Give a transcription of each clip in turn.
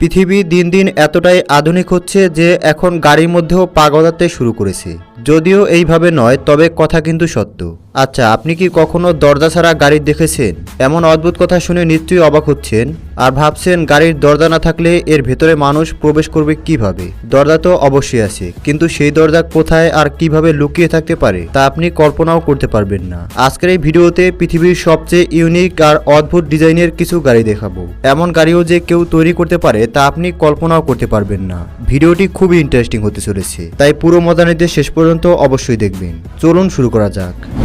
পৃথিবী দিন দিন এতটাই আধুনিক হচ্ছে যে এখন গাড়ির মধ্যেও পা গজাতে শুরু করেছে। যদিও এইভাবে নয়, তবে কথা কিন্তু সত্য। আচ্ছা আপনি কি কখনো দরজা ছাড়া গাড়ি দেখেছেন? এমন অদ্ভুত কথা শুনে নিশ্চয়ই অবাক হচ্ছেন। আর ভাবছেন গাড়ির দরজা না থাকলে এর ভেতরে মানুষ প্রবেশ করবে কীভাবে? দরজা তো অবশ্যই আছে, কিন্তু সেই দরজা কোথায় আর কীভাবে লুকিয়ে থাকতে পারে, তা আপনি কল্পনাও করতে পারবেন না। আজকের এই ভিডিওতে পৃথিবীর সবচেয়ে ইউনিক আর অদ্ভুত ডিজাইনের কিছু গাড়ি দেখাবো। এমন গাড়িও যে কেউ তৈরি করতে পারে, তা আপনি কল্পনাও করতে পারবেন না। ভিডিওটি খুবই ইন্টারেস্টিং হতে চলেছে, তাই পুরো মজানিতে শেষ পর্যন্ত অবশ্যই দেখবেন। চলুন শুরু করা যাক।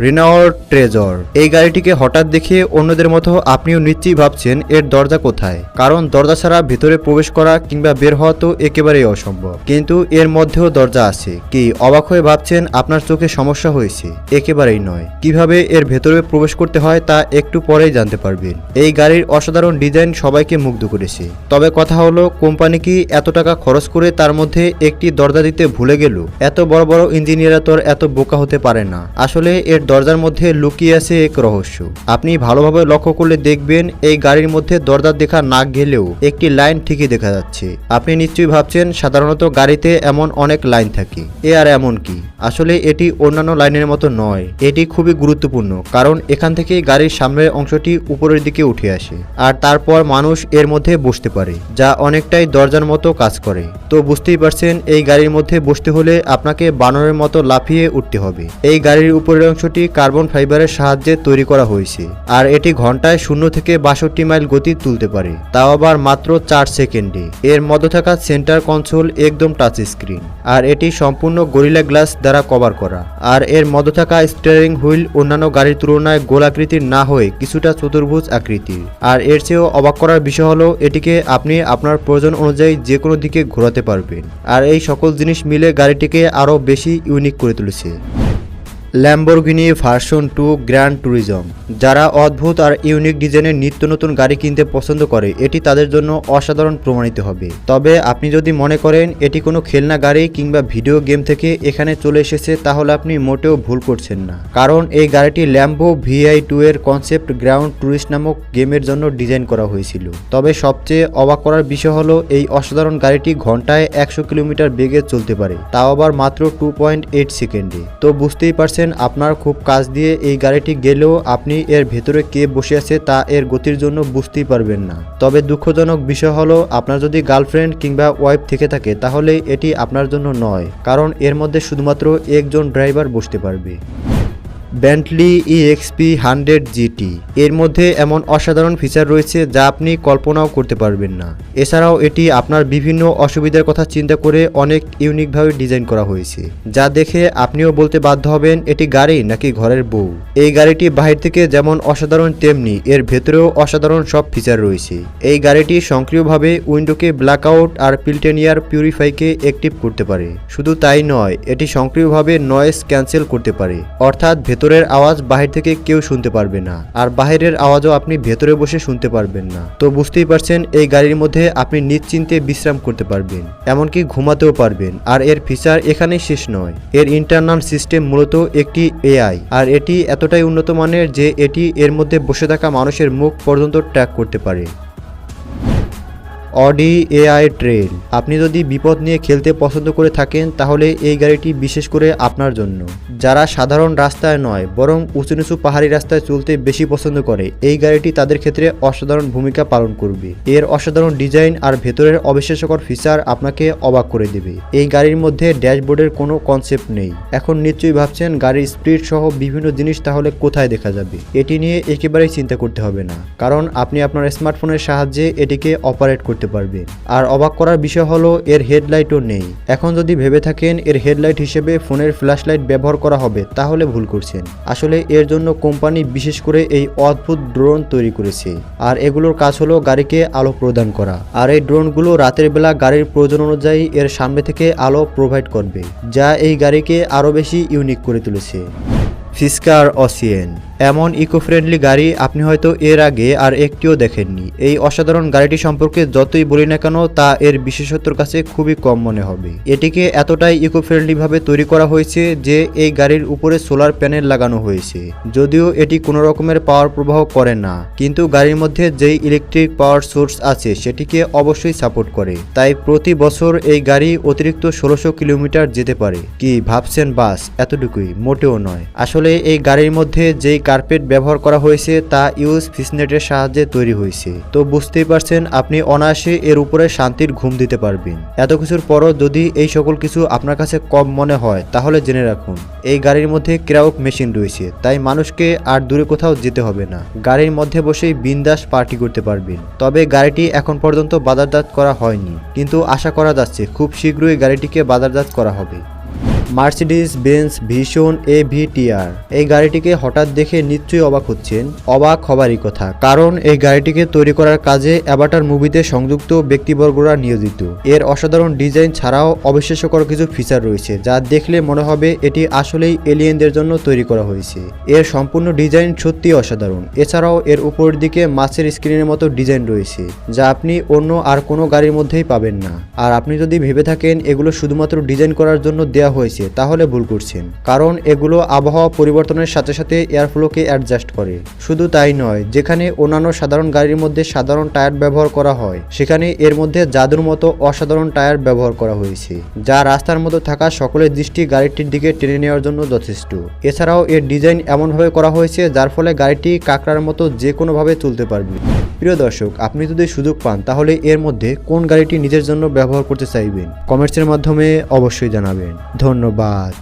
রিনাওয়ার ট্রেজর। এই গাড়িটিকে হঠাৎ দেখে অন্যদের মতো আপনিও নিশ্চয়ই ভাবছেন এর দরজা কোথায়। কারণ দরজা ছাড়া ভেতরে প্রবেশ করা কিংবা বের হওয়া তো একেবারেই অসম্ভব। কিন্তু এর মধ্যেও দরজা আছে। কি অবাক হয়ে ভাবছেন আপনার চোখে সমস্যা হয়েছে? একেবারেই নয়। কীভাবে এর ভেতরে প্রবেশ করতে হয় তা একটু পরেই জানতে পারবেন। এই গাড়ির অসাধারণ ডিজাইন সবাইকে মুগ্ধ করেছে। তবে কথা হলো, কোম্পানি কি এত টাকা খরচ করে তার মধ্যে একটি দরজা দিতে ভুলে গেল? এত বড় বড় ইঞ্জিনিয়াররা তো আর এত বোকা হতে পারে না। আসলে এর দরজার মধ্যে লুকিয়ে আছে এক রহস্য। আপনি ভালোভাবে লক্ষ্য করলে দেখবেন এই গাড়ির মধ্যে দরজার দেখা না গেলেও একটি লাইন ঠিকই দেখা যাচ্ছে। আপনি নিশ্চয়ই ভাবছেন সাধারণত গাড়িতে এমন অনেক লাইন থাকে। এ আর এমন কি? আসলে এটি অন্যান্য লাইনের মতো নয়। এটি খুবই গুরুত্বপূর্ণ, কারণ এখান থেকে গাড়ির সামনের অংশটি উপরের দিকে উঠে আসে, আর তারপর মানুষ এর মধ্যে বসতে পারে, যা অনেকটাই দরজার মতো কাজ করে। তো বুঝতেই পারছেন, এই গাড়ির মধ্যে বসতে হলে আপনাকে বানরের মতো লাফিয়ে উঠতে হবে। এই গাড়ির উপরের অংশটি কার্বন ফাইবারের সাহায্যে তৈরি করা হয়েছে, আর এটি ঘন্টায় শূন্য থেকে বাষট্টি মাইল গতি তুলতে পারে, তাও আবার মাত্র চার সেকেন্ডে। এর মধ্যে থাকা সেন্টার কনসোল একদম টাচ স্ক্রিন, আর এটি সম্পূর্ণ গরিলা গ্লাস দ্বারা কভার করা, আর এর মধ্যে থাকা স্টিয়ারিং হুইল অন্যান্য গাড়ির তুলনায় গোলাকৃতির না হয়ে কিছুটা চতুর্ভুজ আকৃতির। আর এর চেয়েও অবাক করার বিষয় হলো, এটিকে আপনি আপনার প্রয়োজন অনুযায়ী যে কোনো দিকে ঘোরাতে পারবেন, আর এই সকল জিনিস মিলে গাড়িটিকে আরও বেশি ইউনিক করে তুলেছে। Lamborghini version two grand tourism যারা অদ্ভুত আর ইউনিক ডিজাইনের নিত্য নতুন গাড়ি কিনতে পছন্দ করে, এটি তাদের জন্য অসাধারণ প্রমাণিত হবে। তবে আপনি যদি মনে করেন এটি কোনো খেলনা গাড়ি কিংবা ভিডিও গেম থেকে এখানে চলে এসেছে, তাহলে আপনি মোটেও ভুল করছেন না। কারণ এই গাড়িটি ল্যাম্বো ভিআই টু এর কনসেপ্ট গ্রাউন্ড ট্যুরিস্ট নামক গেমের জন্য ডিজাইন করা হয়েছিল। তবে সবচেয়ে অবাক করার বিষয় হলো, এই অসাধারণ গাড়িটি ঘন্টায় একশো কিলোমিটার বেগে চলতে পারে, তাও আবার মাত্র টু পয়েন্ট এইট সেকেন্ডে। তো বুঝতেই পারছেন আপনার খুব কাজ দিয়ে এই গাড়িটি গেলেও আপনি এর ভেতরে কে বসে আছে তা এর গতির জন্য বুঝতেই পারবেন না। তবে দুঃখজনক বিষয় হলো, আপনার যদি গার্লফ্রেন্ড কিংবা ওয়াইফ থেকে থাকে, তাহলে এটি আপনার জন্য নয়, কারণ এর মধ্যে শুধুমাত্র একজন ড্রাইভার বসতে পারবে। ব্যান্টলি ইএক্সপি হান্ড্রেড জিটি এর মধ্যে এমন অসাধারণ ফিচার রয়েছে যা আপনি কল্পনাও করতে পারবেন না। এছাড়াও এটি আপনার বিভিন্ন অসুবিধার কথা চিন্তা করে অনেক ইউনিকভাবে ডিজাইন করা হয়েছে। যা দেখে আপনিও বলতে বাধ্য হবেন, এটি গাড়ি নাকি ঘরের বউ? এই গাড়িটি বাহির থেকে যেমন অসাধারণ, তেমনি এর ভেতরেও অসাধারণ সব ফিচার রয়েছে। এই গাড়িটি সক্রিয়ভাবে উইন্ডোকে ব্ল্যাকআউট আর পিল্টেনিয়ার পিউরিফাইকে অ্যাক্টিভ করতে পারে। শুধু তাই নয়, এটি সক্রিয়ভাবে নয়েজ ক্যান্সেল করতে পারে। অর্থাৎ ভেতরের আওয়াজ বাহির থেকে কেউ শুনতে পারবে না, আর বাহিরের আওয়াজও আপনি ভেতরে বসে শুনতে পারবেন না। তো বুঝতেই পারছেন, এই গাড়ির মধ্যে আপনি নিশ্চিন্তে বিশ্রাম করতে পারবেন, এমনকি ঘুমাতেও পারবেন, আর এর ফিচার এখানেই শেষ নয়। এর ইন্টারনাল সিস্টেম মূলত একটি এআই আর এটি এতটাই উন্নত মানের যে এটি এর মধ্যে বসে থাকা মানুষের মুখ পর্যন্ত ট্র্যাক করতে পারে। অডি এআই ট্রেল আপনি যদি বিপদ নিয়ে খেলতে পছন্দ করে থাকেন, তাহলে এই গাড়িটি বিশেষ করে আপনার জন্য। যারা সাধারণ রাস্তায় নয়, বরং উঁচু নিচু পাহাড়ি রাস্তায় চলতে বেশি পছন্দ করে, এই গাড়িটি তাদের ক্ষেত্রে অসাধারণ ভূমিকা পালন করবে। এর অসাধারণ ডিজাইন আর ভেতরের অবিশ্বাস্যকর ফিচার আপনাকে অবাক করে দেবে। এই গাড়ির মধ্যে ড্যাশবোর্ডের কোনো কনসেপ্ট নেই। এখন নিশ্চয়ই ভাবছেন গাড়ির স্পিড সহ বিভিন্ন জিনিস তাহলে কোথায় দেখা যাবে? এটি নিয়ে একেবারেই চিন্তা করতে হবে না। কারণ আপনি আপনার স্মার্টফোনের সাহায্যে এটিকে অপারেট করতে পারবেন আর অবাক করার বিষয় হলো, এর হেডলাইটও নেই। এখন যদি ভেবে থাকেন, এর হেডলাইট হিসেবে ফোনের ফ্ল্যাশ লাইট ব্যবহার করা হবে, তাহলে ভুল করছেন। আসলে এর জন্য কোম্পানি বিশেষ করে এই অদ্ভুত ড্রোন তৈরি করেছে। আর এগুলোর কাজ হলো গাড়িকে আলো প্রদান করা। আর এই ড্রোনগুলো রাতের বেলা গাড়ির প্রয়োজন অনুযায়ী এর সামনে থেকে আলো প্রোভাইড করবে, যা এই গাড়িকে আরও বেশি ইউনিক করে তুলেছে। ফিস্কার অসিয়েন। এমন ইকো ফ্রেন্ডলি গাড়ি আপনি হয়তো এর আগে আর একটিও দেখেননি। এই অসাধারণ গাড়িটি সম্পর্কে যতই বলি না কেন, তা এর বিশেষত্বর কাছে খুবই কম মনে হবে। এটিকে এতটাই ইকো ফ্রেন্ডলি ভাবে তৈরি করা হয়েছে যে, এই গাড়ির উপরে সোলার প্যানেল লাগানো হয়েছে। যদিও এটি কোনো রকমের পাওয়ার প্রবাহ করে না, কিন্তু গাড়ির মধ্যে যেই ইলেকট্রিক পাওয়ার সোর্স আছে, সেটিকে অবশ্যই সাপোর্ট করে। তাই প্রতি বছর এই গাড়ি অতিরিক্ত ষোলোশো কিলোমিটার যেতে পারে। কি ভাবছেন বাস? এতটুকুই, মোটেও নয়। আসলে এই গাড়ির মধ্যে যেই কার্পেট ব্যবহার করা হয়েছে তা ইউজ ফিসনেটের সাহায্যে তৈরি হয়েছে। তো বুঝতেই পারছেন, আপনি অনায়াসে এর উপরে শান্তির ঘুম দিতে পারবেন। এত কিছুর পরও যদি এই সকল কিছু আপনার কাছে কম মনে হয়, তাহলে জেনে রাখুন, এই গাড়ির মধ্যে ক্রাউক মেশিন রয়েছে, তাই মানুষকে আর দূরে কোথাও যেতে হবে না। গাড়ির মধ্যে বসেই বিন্দাস পার্টি করতে পারবেন। তবে গাড়িটি এখন পর্যন্ত বাজারজাত করা হয়নি, কিন্তু আশা করা যাচ্ছে খুব শীঘ্রই গাড়িটিকে বাজারজাত করা হবে। মার্সিডিস বেঞ্চ ভীষণ এ ভিটিআর এই গাড়িটিকে হঠাৎ দেখে নিশ্চয়ই অবাক হচ্ছেন। অবাক হবারই কথা, কারণ এই গাড়িটিকে তৈরি করার কাজে অ্যাবাটার মুভিতে সংযুক্ত ব্যক্তিবর্গরা নিয়োজিত। এর অসাধারণ ডিজাইন ছাড়াও অবিশ্বাস্যকর কিছু ফিচার রয়েছে, যা দেখলে মনে হবে এটি আসলেই এলিয়েনদের জন্য তৈরি করা হয়েছে। এর সম্পূর্ণ ডিজাইন সত্যিই অসাধারণ। এছাড়াও এর উপরের দিকে মাছের স্ক্রিনের মতো ডিজাইন রয়েছে, যা আপনি অন্য আর কোনো গাড়ির মধ্যেই পাবেন না। আর আপনি যদি ভেবে থাকেন, এগুলো শুধুমাত্র ডিজাইন করার জন্য দেওয়া হয়েছে তাহলে ভুল করছেন। কারণ এগুলো আবহাওয়া পরিবর্তনের সাথে সাথে এয়ারফ্লোকে অ্যাডজাস্ট করে। শুধু তাই নয়, যেখানে অন্যান্য সাধারণ গাড়ির মধ্যে সাধারণ টায়ার ব্যবহার করা হয়, সেখানে এর মধ্যে জাদুর মতো অসাধারণ টায়ার ব্যবহার করা হয়েছে, যা রাস্তার মধ্যে থাকা সকলের দৃষ্টি গাড়িটির দিকে টেনে নেওয়ার জন্য যথেষ্ট। এছাড়াও এর ডিজাইন এমনভাবে করা হয়েছে, যার ফলে গাড়িটি কাঁকড়ার মতো যে কোনোভাবে চলতে পারবে। প্রিয় দর্শক, আপনি যদি সুযোগ পান, তাহলে এর মধ্যে কোন গাড়িটি নিজের জন্য ব্যবহার করতে চাইবেন? কমেন্টসের মাধ্যমে অবশ্যই জানাবেন। ধন্যবাদ।